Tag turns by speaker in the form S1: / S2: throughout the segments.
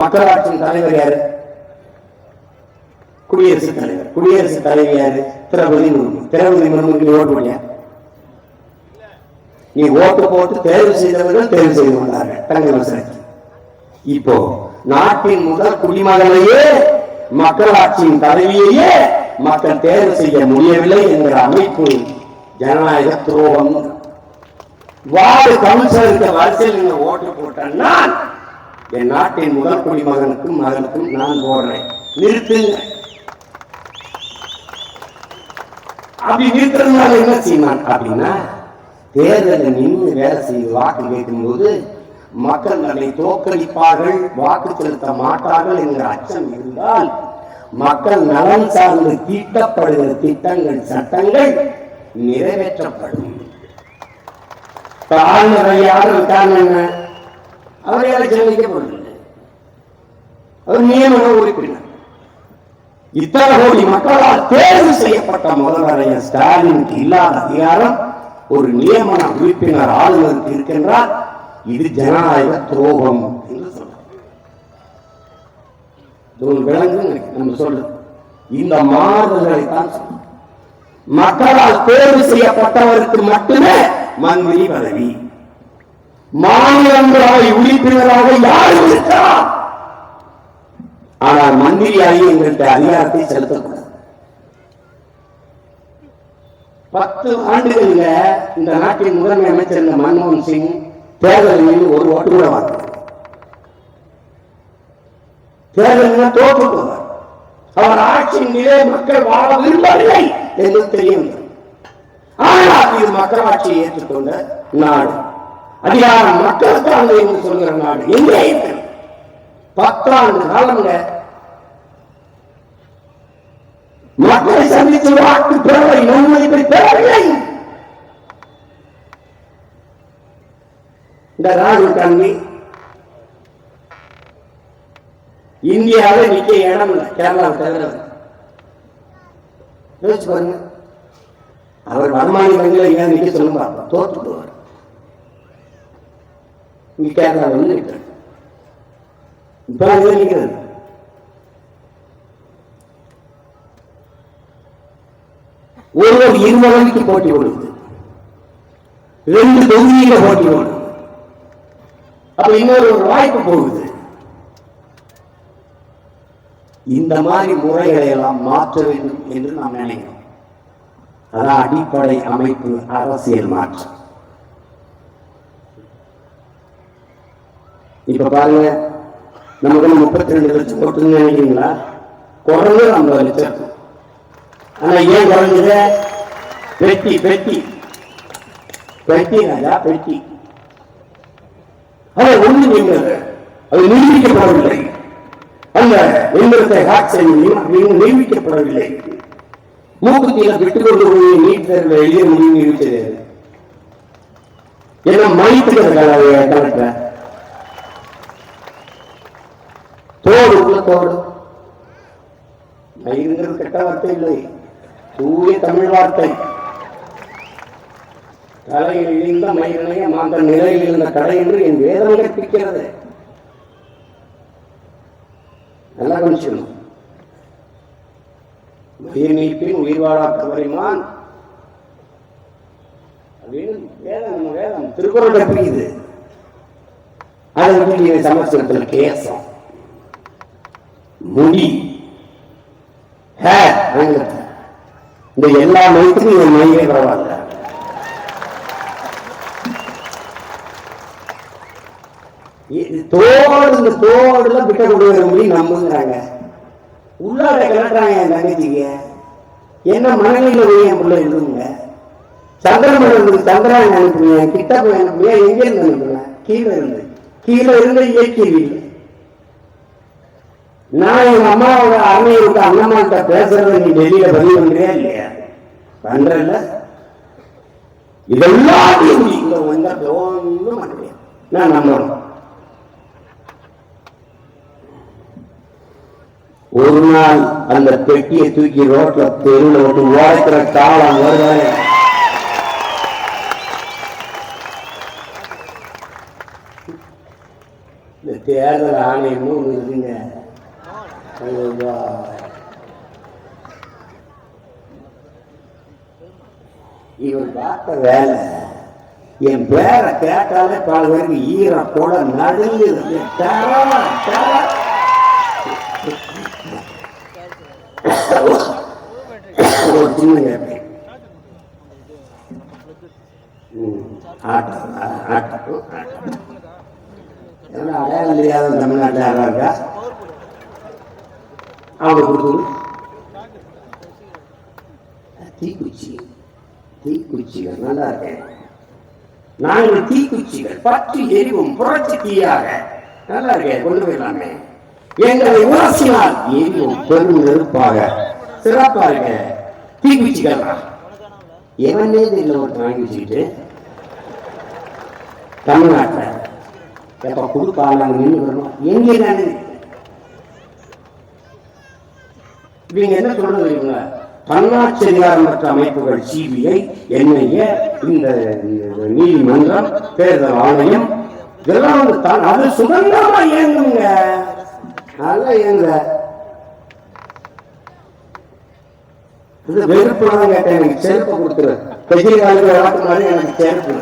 S1: மக்களாட்சியின் தலைவர் யாரு? குடியரசுத் தலைவர். குடியரசுத் தலைவர் யாரு? திரௌபதி முர்மு. திரௌபதி முர்முக்கு ஓட்டு பண்ணியா நீ ஓட்டு போட்டு தேர்வு செய்தவர்கள் தேர்வு செய்து கொண்டார்கள். தங்கள் அவசரத்தில் இப்போ நாட்டின் முதல் குடிமகனையே மக்களாட்சியின் தலைவியையே மக்கள் தேர்வு செய்ய முடியவில்லை என்கிற அமைப்பு ஜனநாயக துரோகம். வார்டு கவுன்சிலருக்கு வரிசையில் நீங்க ஓட்டு போட்ட நான் என் நாட்டின் முதல் குடி மகனுக்கும் நான் போடுறேன் நிறுத்துங்க. அப்படி நிறுத்துறதுனால என்ன செய்வான் அப்படின்னா தேர்தலில் நின்று வேலை செய்து வாக்கு கேட்கும்போது மக்கள் நம்மை தோற்கடிப்பார்கள் வாக்கு செலுத்த மாட்டார்கள் என்கிற அச்சம் இருந்தால் மக்கள் நலன் சார்ந்து தீட்டப்படுகிற திட்டங்கள் சட்டங்கள் நிறைவேற்றப்படும். ஆளுநரையார் காரணம் என்ன? அவரை எலெக்ஷன் வைக்கப்படவில்லை அவர் நியமன உறுப்பினர். இத்தனை கோடி மக்களால் தேர்வு செய்யப்பட்ட முதல்வரைய ஸ்டாலினுக்கு இல்லாத அதிகாரம் ஒரு நியமன உறுப்பினர் ஆளுநருக்கு இருக்கின்றார் இது ஜனநாயக துரோகம் என்று சொல்றாங்க இது விளங்கு நம்ம சொல்லு இந்த மாறுதல்களை தான் மக்களால் தேர்வு செய்யப்பட்டவருக்கு மட்டுமே மந்திரி பதவி. மாநிலங்களாக உறுப்பினராக யாரும் இருக்கலாம் ஆனால் மந்திரியாகி எங்களுக்கு அதிகாரத்தை செலுத்தக்கூடாது. பத்து ஆண்டுகளில் இந்த நாட்டின் முதன்மை அமைச்சர் இந்த மன்மோகன் சிங் தேர்தலில் ஒரு ஓட்டு கூட வாங்க தேர்தலில் தோற்று போவார் அவர் ஆட்சியின் நிலை மக்கள் வாழ விரும்பவில்லை என்று தெரியும் ஆனால் இது மக்களாட்சியை ஏற்றுக்கொண்ட நாடு. அதிகாரம் மக்களுக்கான என்று சொல்கிற நாடு. எங்கே? இருக்கிறது பத்தாண்டு காலங்க மக்களை சந்தித்து வாக்கு பெறவில்லை நன்மதிப்பை பெறவில்லை. இந்த ராகுல் காந்தி இந்தியாவில் நிக்க இடம் இல்லை. கேரளாவை தவிர யோசிச்சு பாருங்க. அவர் வடமாநிலங்களில் ஏன் நிக்க சொல்லுங்க. பார்ப்போம் தோற்று போவார். இங்க கேரளாவில் வந்து ஒருவர் இருமலைக்கு போட்டி ஓடுது ரெண்டு தொகுதியில போட்டி ஓடுது அப்ப இன்னொரு ஒரு வாய்ப்பு போகுது. இந்த மாதிரி முறைகளை எல்லாம் மாற்ற வேண்டும் என்று நாம் நினைக்கிறோம். அதான் அடிப்படை அமைப்பு அரசியல் மாற்றம். இப்ப பாருங்க நமக்கு முப்பத்தி ரெண்டு லட்சம் போட்டுன்னு நினைக்கிறீங்களா? குறைஞ்சது ஐம்பது லட்சம். இருக்கும். ஆனா ஏன் குறைஞ்சது? பெட்டி பெட்டி. பெட்டி ராஜா பெட்டி. அதை ஒன்று நீங்கள் அது நிரூபிக்கப்படவில்லை. அல்ல எந்திரத்தை ஹேக் செய்ய நிரூபிக்கப்படவில்லை. மூக்குத்தியில விட்டுக் கொண்டு போய் நீட் தேர்வு எழுதிய முடிவு நிரூபிச்சது மனித மதிப்புகள் கலெக்டர் தோடு. உள்ள தோடு மயிருங்கிறது கெட்ட வார்த்தை இல்லை. தூய தமிழ் வார்த்தை. தலையில் இழிந்த மயிரினைய மாந்த நிலையில் இருந்த கடை என்று என் வேதம் கற்பிக்கிறது நல்லா கவனிச்சிடணும் மயிர் நீப்பின் உயிர் வாழா வரைமான் அப்படின்னு வேதம் நம்ம வேதம். திருக்குறள் கற்பிக்குது. அதை நீங்க சமஸ்கிருதத்தில் கேசம். முடி ஹேர் ஆங்கிலத்தில் இந்த எல்லா நோய்க்கும் என் பரவாயில்ல. தோடு இந்த தோடுலாம் பிட்ட கொண்டு வர முடியும் நம்புங்கிறாங்க. உள்ளாட கிளட்டுறாங்க என் தங்கச்சிக்கு என்ன மனநிலை போய் என் பிள்ளை எழுதுங்க சந்திரமன் இருந்து சந்திரன் அனுப்புங்க கிட்ட போய் அனுப்புங்க எங்க இருந்து அனுப்புங்க கீழே இருந்து. கீழே இருந்து இயக்கி நான் எங்க அம்மாவோட அண்ணையை விட்டு அண்ணம்மாட்ட பேசுறத நீ டெல்லியில பதிவு பண்றியா இல்லையா பண்றல இதெல்லாம் இங்க வந்தா ஒன்றும் பண்ண நான் நம்புறேன் ஒரு நாள் அந்த பெட்டியை தூக்கி ரோட்ல தெருவில் விட்டு ஓடுக்கிற காலம் வருவாங்க இந்த தேர்தல் ஆணையம்னு ஒண்ணு இருக்கு இவர் பார்த்த வேலை என் பேரை கேட்டாலே பல பேருக்கு ஈரம் கூட நடுங்கு ஒரு கொடுத்துரு தீக்குச்சி தீக்குச்சிகள் நல்லா இருக்கேன் நாங்கள் தீக்குச்சிகள் பற்றி எரிவும் புரட்சி தீயாக நல்லா இருக்கேன் கொண்டு போயிடலாமே எங்களை உரசினால் எரிவும் பெரும் நெருப்பாக சிறப்பா இருக்க தீக்குச்சிகள் எவனே தெரியல ஒருத்தர் வாங்கி வச்சுக்கிட்டு தமிழ்நாட்டில் எப்ப கொடுப்பாங்க நின்று வரணும் எங்கே நான் நீங்க என்ன சொல்றது இவங்க தன்னாட்சி அதிகாரமற்ற அமைப்புகள் சிபிஐ என்ஐஏ இந்த நீதிமன்றம் தேர்தல் ஆணையம் இதெல்லாம் வந்து தான் அது சுதந்திரமா இயங்குங்க. நல்லா இயங்க. இது வெறுப்பு கேட்டேன் எனக்கு செருப்பு கொடுத்துரு. கெஜ்ரிவாலுக்கு விளக்கு மாதிரி எனக்கு செருப்பு.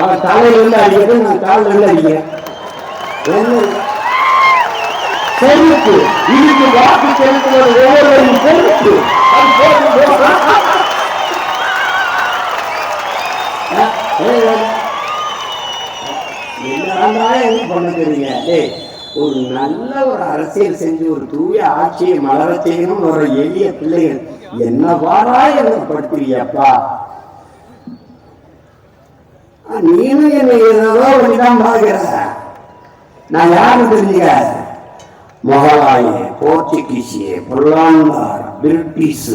S1: அவன் தலையில இருந்து அடிக்கிறது நான் காலில் இருந்து அடிக்கிறேன். என்ன இன்னைக்கு வாக்கு செலுத்துவது ஒவ்வொருவரும் செருப்பு என்ன பண்ண தெரியுங்க டேய் ஒரு நல்ல ஒரு அரசியல் செஞ்சு ஒரு தூய ஆட்சியை மலர செய்யணும் ஒரு எளிய பிள்ளைகள் என்ன வாரா என்ன படுத்துறியப்பா நீனும் என்னை ஏதோ ஒண்ணுதான் பாக்குற நான் யாரும் தெரிஞ்சுக்க? மொகலாய போர்ச்சுகீசிய பொருளாந்தார் பிரிட்டிஷ்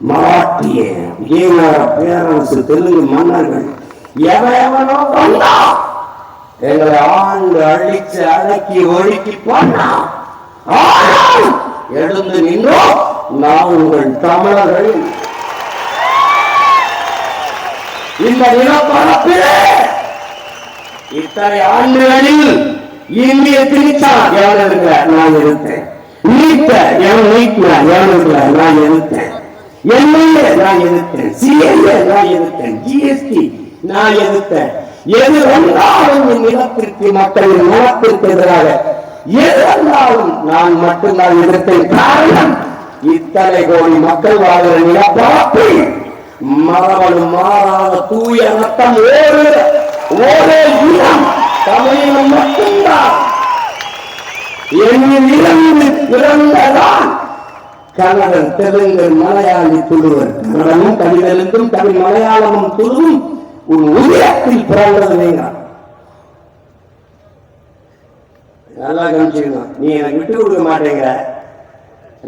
S1: மராட்டிய விஜயநகர பேரரசு தெலுங்கு மன்னர்கள் எவன் எவனோ வந்தா எங்களை ஆண்டு அழிச்சு அடக்கி ஒழுக்கி பண்ணான் எழுந்து நின்றோம் நான் உங்கள் தமிழர்கள். இந்த நிலப்பரப்பிலே இத்தனை ஆண்டுகளில் இந்திய திரிச்சா எவன் இருக்கிற நான் இருந்தேன் நீட்ட எவன் நீட்டின எவன் இருக்கிற நான் இருந்தேன் எம்எல்ஏ நான் எதிர்த்தேன் சிஎல்ஏ நான் எதிர்த்தேன் ஜிஎஸ்டி நான் எதிர்த்தேன் எது வந்தாலும் என் இனத்திற்கு மக்களின் நலத்திற்கு எதிராக எது வந்தாலும் நான் மட்டும்தான் எதிர்த்தேன் காரணம் இத்தனை கோடி மக்கள் வாழ்கிற நிலப்பரப்பை மரபணு மாறாத தூய ரத்தம் ஓடு ஓரே இனம். தமிழினம் மட்டும்தான். என்னில் பிறந்ததான் கன்னடன் தெலுங்கு மலையாளி துளுவர் கணவனும் தமிழெழுத்தும் தமிழ் மலையாளமும் துளுவும் ஒரு உயரத்தில் பிறந்தது நீங்கள் நல்லா கவனிச்சுக்கணும். நீ எனக்கு விட்டு கொடுக்க மாட்டேங்கிற.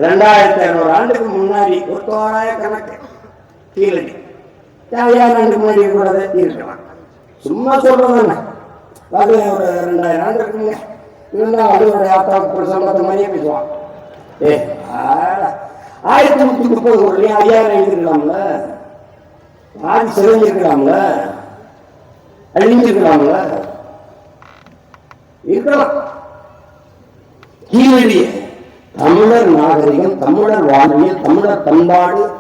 S1: ரெண்டாயிரத்தி ஐநூறு ஆண்டுக்கு முன்னாடி ஒரு தோராய கணக்கு. கீழே தேவையான ஆண்டு முன்னாடி கூடாது தீர்க்கலாம் சும்மா சொல்றது அது ஒரு ரெண்டாயிரம் ஆண்டு இருக்குங்க. இருந்தால் அது ஒரு யாத்திராவுக்கு சம்பந்த மாதிரியே பேசுவான். ஏ ஆயிரத்தி நூற்றி முப்பது கோடி ஐயாயிரம் எழுதிருக்கலாம்ல ஆதி சிறந்திருக்கலாம்ல அழிஞ்சிருக்கலாம்ல. இருக்கலாம். கீழடிய தமிழர் நாகரிகம் தமிழர் வாழ்வியல் தமிழர் பண்பாடு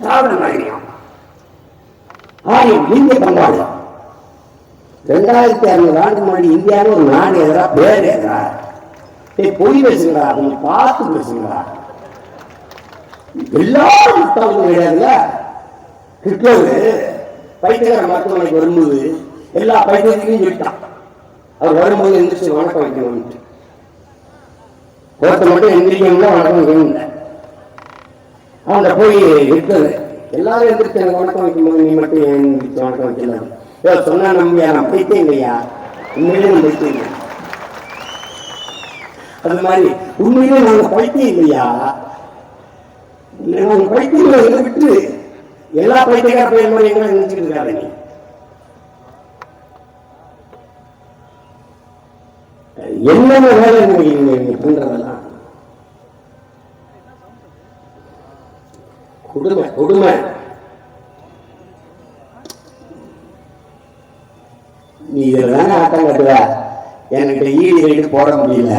S1: திராவிட நாகரிகம். ஆரியம் இந்திய பண்பாடு. ரெண்டாயிரத்தி அறுநூறு ஆண்டு முன்னாடி இந்தியாவில் ஒரு நாடு எதிரா பேர் எதிரா? ஏய் பொய் பேசுங்களா கொஞ்சம் பார்த்து பேசுங்களா எல்லாரும் முட்டாளும் கிடையாதுல ஹிட்லரு பைத்தியக்கார மருத்துவமனைக்கு வரும்போது எல்லா பைத்தியத்தையும் சொல்லிட்டான் அவர் வரும்போது எந்திரிச்சு வணக்கம் வைக்கணும் ஒருத்த மட்டும் எந்திரிக்கணும்னா வணக்கம் வைக்கணும் அவங்க போய் ஹிட்லரு எல்லாரும் எந்திரிச்சு வணக்கம் வைக்கும்போது நீ மட்டும் எந்திரிச்சு வணக்கம் வைக்கலாம் ஏதோ சொன்னா நம்பியா நான் பைத்தியம் இல்லையா உண்மையிலே நான் பைத்தியம் அது மாதிரி உண்மையிலே நான் பைத்தியம் இல்லையா நாங்க பைத்தியம் விட்டு எல்லா பைத்தியக்கார பையன் மாதிரி எங்களை நினைச்சுட்டு இருக்காரு நீ. என்னென்ன வேலை நீங்க பண்றதெல்லாம்? கொடுமை கொடுமை. இதில் தானே ஆட்டம் கட்டுவ என்கிட்ட ஈடு ரைடு போட முடியல.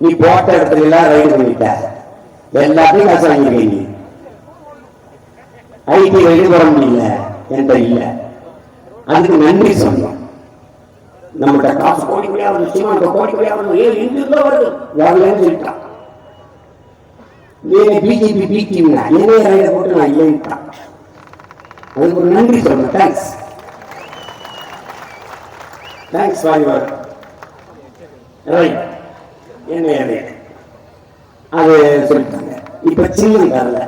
S1: நீ போட்ட இடத்துல எல்லாம் ரைடு பண்ணிட்ட. எல்லாத்தையும் காசு வாங்கிருக்க நீ. ஐடி ரைடு போட முடியல. என்கிட்ட இல்லை. அதுக்கு நன்றி சொன்னோம் நம்மகிட்ட காசு கோடி கிடையாது நிச்சயமா சிமெண்ட் கோடி கிடையாது வருது ஏன் இங்கிருந்து வருது? வரலன்னு சொல்லிட்டான் ஏன் பிஜேபி பிடினா என்ன ரைடை போட்டு நான் இல்லைன்ட்டான் அதுக்கு ஒரு நன்றி சொல்லணும். Thanks thanks for your right என்ன அது சொல்லிட்டாங்க. இப்ப சின்னம் தரல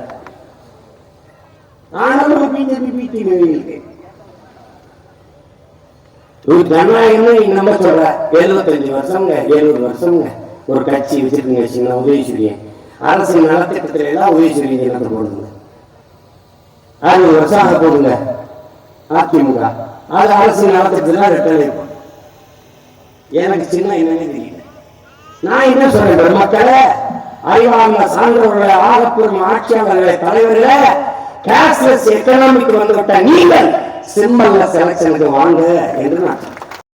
S1: ஆனாலும் பிஜேபி பிடிவி இருக்கு ஒரு சொல்ற எழுபத்தஞ்சு வருஷம்ங்க எழுபது வருஷம்ங்க ஒரு கட்சி வச்சிருக்கீங்க சின்ன உதவி செய்றீங்க அரசு நலத்திட்டத்துல எல்லாம் உதவி செய்றீங்க எனக்கு போடுங்க. அறுபது வருஷம் அதை போடுங்க அதிமுக. அது அரசு நலத்திட்டத்துல ரிட்டர்ன் இருக்கும் எனக்கு சின்ன என்னன்னே தெரியல. நான் என்ன சொல்றேன் பெருமக்களே அறிவார்ந்த சான்றவர்களே ஆகப்பெரும் ஆட்சியாளர்களே தலைவர்களே கேஷ்லெஸ் எக்கனாமிக் வந்துவிட்ட நீங்கள் சிம்மல்ல செலக்ஷனுக்கு வாங்க என்று நான்